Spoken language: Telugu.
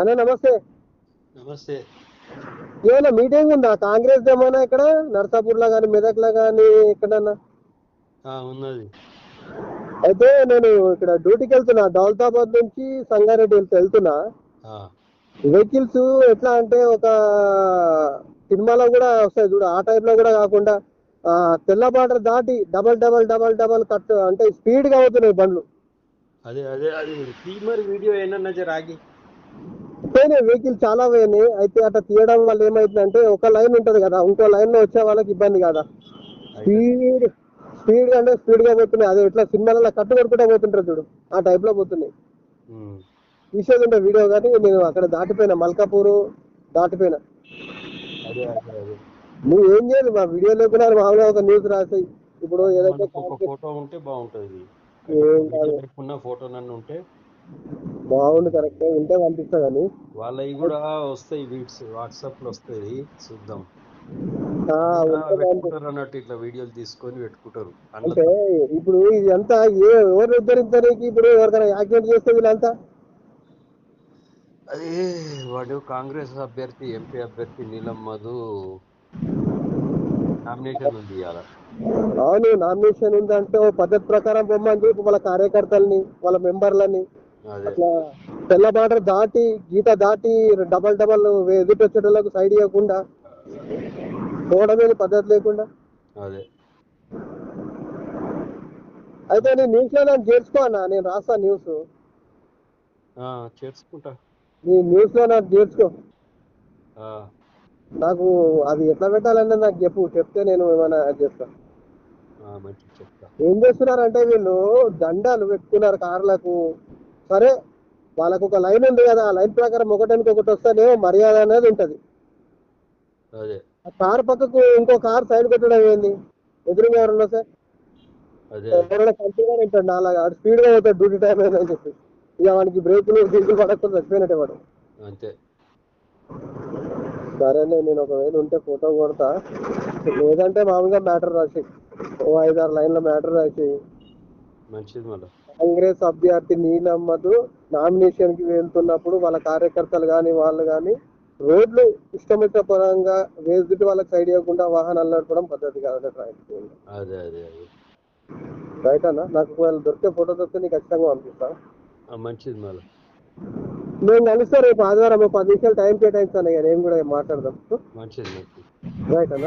అన్న నమస్తే. నమస్తే. ఏమైనా మీటింగ్ ఉందా? కాంగ్రెస్ ఏమైనా ఇక్కడ? నర్సాపూర్లో కానీ మెదక్లో కానీ ఎక్కడన్నా? ఉన్నది. అయితే నేను ఇక్కడ డ్యూటీకి వెళ్తున్నా. దౌలతాబాద్ నుంచి సంగారెడ్డి వెళ్తూ వెళ్తున్నా. వెహికల్స్ ఎట్లా అంటే ఒక సినిమాలో కూడా వస్తాయి చూడు. ఆ టైప్లో కూడా కాకుండా తెల్ల బార్డర్ దాటి double double double double cut అంటే స్పీడ్గా అవుతున్నాయి బండ్లు. అదే అదే అది. వీడియో ఏమన్నా రాగి? పోయినాయి వెహికల్ చాలా పోయినాయి అయితే అట్లా తీయడం వల్ల ఏమైతుందంటే ఒక లైన్ ఉంటది కదా ఇంకో లైన్లో వచ్చే వాళ్ళకి ఇబ్బంది కదా. స్పీడ్ స్పీడ్ అంటే స్పీడ్గా పోతున్నాయి. అదే ఇట్లా సినిమాలలో కట్టు కొడుకుంటే పోతుంటారు చూడు ఆ టైప్లో పోతున్నాయి. తీసేది ఉంటే వీడియో కానీ నేను అక్కడ దాటిపోయినా మల్కాపూర్ దాటిపోయినా. నువ్వు ఏం చేయాలి? మా వీడియో లేకుండా మామూలుగా ఒక న్యూస్ రాసాయి ఇప్పుడు ఏదైతే ఫోటో ఉంటే బాగుంటుంది. ఫోటో నన్ను ఉంటే బాగుంది కరెక్ట్ ఉంటే పంపిస్తా కానీ. వాళ్ళవి కూడా వస్తాయి వీడ్స్ వాట్సాప్లో వస్తాయి. చూద్దాం. అన్నట్టు ఇట్లా వీడియోలు తీసుకొని పెట్టుకుంటారు. అంటే ఇప్పుడు ఇది అంతా ఏ ఎవరు ఉద్ధరించడానికి ఇప్పుడు ఎవరికైనా యాక్సిడెంట్ చేస్తే వీళ్ళంతా? అదే వాడు కాంగ్రెస్ అభ్యర్థి ఎంపీ అభ్యర్థి నీలం మధు నామినేషన్ ఉంది ఇవాళ. అవును నామినేషన్ ఉందంటే పద్ధతి ప్రకారం పొమ్మని చెప్పి వాళ్ళ కార్యకర్తల్ని వాళ్ళ మెంబర్లని అట్లా తెల్ల బార్డర్ దాటి గీత దాటి డబల్ డబల్ ఎదుటి వచ్చేటోళ్ళకు సైడ్ ఇవ్వకుండా పోవడమే పద్ధతి లేకుండా. అదే. అయితే నేను న్యూస్లో నన్ను చేర్చుకో అన్న నేను రాస్తా న్యూస్ చేర్చుకుంటా. నీ న్యూస్లో నాకు చేర్చుకో. నాకు అది ఎట్లా పెట్టాలన్నది నాకు చెప్పు చెప్తే నేను ఏమైనా చేస్తా. ఏం చేస్తున్నారంటే వీళ్ళు దండాలు పెట్టుకున్నారు కార్లకు. సరే వాళ్ళకు ఒక లైన్ ఉంది కదా ఆ లైన్ ప్రకారం ఒకటానికి ఒకటి వస్తేనేమో మర్యాద అనేది ఉంటది. ఆ కార్ పక్కకు ఇంకో కార్ సైడ్ పెట్టడం ఏంది? ఎదురుగా ఎవరన్నా సార్ ఎవరైనా ఉంటాడు నాలాగా స్పీడ్గా పోతాడు డ్యూటీ టైం అని చెప్పి. ఇక వానికి బ్రేకులు దిగులు పడకుండా చచ్చిపోయినట్టే వాడు. అంతే. సరేలే నేను ఒకవేళ ఉంటే ఫోటో కొడతా. లేదంటే మామూలుగా మ్యాటర్ రాసి ఓ ఐదారు లైన్ల మ్యాటర్ రాసి మంచిది మళ్ళీ. కాంగ్రెస్ అభ్యర్థి నీలమ్మదు నామినేషన్కి వెళ్తున్నప్పుడు వాళ్ళ కార్యకర్తలు కానీ వాళ్ళు కానీ రోడ్లు ఇష్టమిష్ట పరంగా వేదిటి వాళ్ళకి సైడ్ ఇవ్వకుండా వాహనాలు నడపడం పద్ధతి కాదు అదే అదే అదే రైట్ అన్న నాకు ఒకవేళ దొరికే ఫోటో దొరికితే నీకు ఖచ్చితంగా పంపిస్తా. ఆ, మంచిది మళ్ళీ. నేను కలుస్తా రేపు ఆదివారం పది నిమిషాలు టైం కేటాయిస్తాను ఇక నేను కూడా మాట్లాడదాం. మంచిది రైట్ అన్న